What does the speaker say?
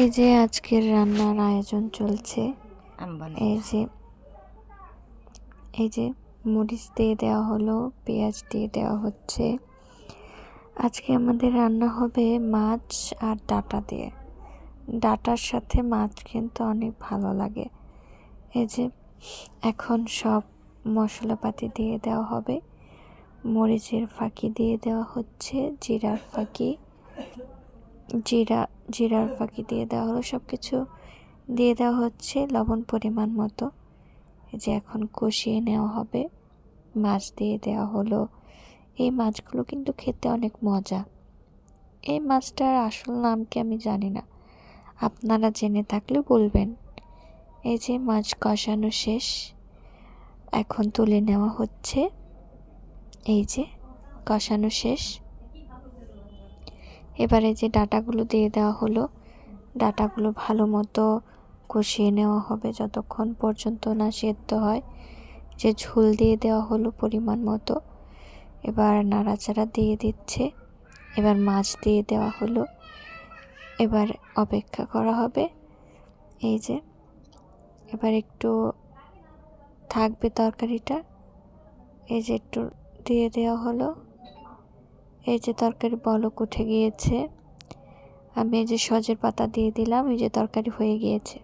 এই যে আজকের রান্নার আয়োজন চলছে। এই যে এই যে মরিচ দিয়ে দেওয়া হলো পেঁয়াজ দিয়ে দেওয়া হচ্ছে। আজকে আমাদের রান্না হবে মাছ আর ডাটা দিয়ে। ডাটার সাথে মাছ কিন্তু অনেক ভালো লাগে। এই যে এখন সব মশলাপাতি দিয়ে দেওয়া হবে। মরিচের ফাঁকি দিয়ে দেওয়া হচ্ছে জিরার ফাঁকি জিরা, জিরার ফাঁকি দিয়ে দেওয়া হলো। সব কিছু দিয়ে দেওয়া হচ্ছে লবণ পরিমাণ মতো। যে এখন কষিয়ে নেওয়া হবে। মাছ দিয়ে দেওয়া হলো। এই মাছগুলো কিন্তু খেতে অনেক মজা। এই মাছটার আসল নাম কি আমি জানি না। আপনারা জেনে থাকলে বলবেন। এই যে মাছ কষানো শেষ। এখন তুলে নেওয়া হচ্ছে। এই যে কষানো শেষ। এবারে যে ডাটাগুলো দিয়ে দেওয়া হলো, ডাটাগুলো ভালো মতো কষিয়ে নেওয়া হবে যতক্ষণ পর্যন্ত না সেদ্ধ হয়। যে ঝোল দিয়ে দেওয়া হলো পরিমাণ মতো, এবার নাড়াচাড়া দিয়ে দিচ্ছে। এবার মাছ দিয়ে দেওয়া হলো। এবার অপেক্ষা করা হবে। এই যে, এবার একটু থাকবে তরকারিটা। এই যে একটু দিয়ে দেওয়া হলো। এই যে তরকারি বলক উঠে গিয়েছে। আমি এই যে সজের পাতা দিয়ে দিলাম, এই যে তরকারি হয়ে গিয়েছে।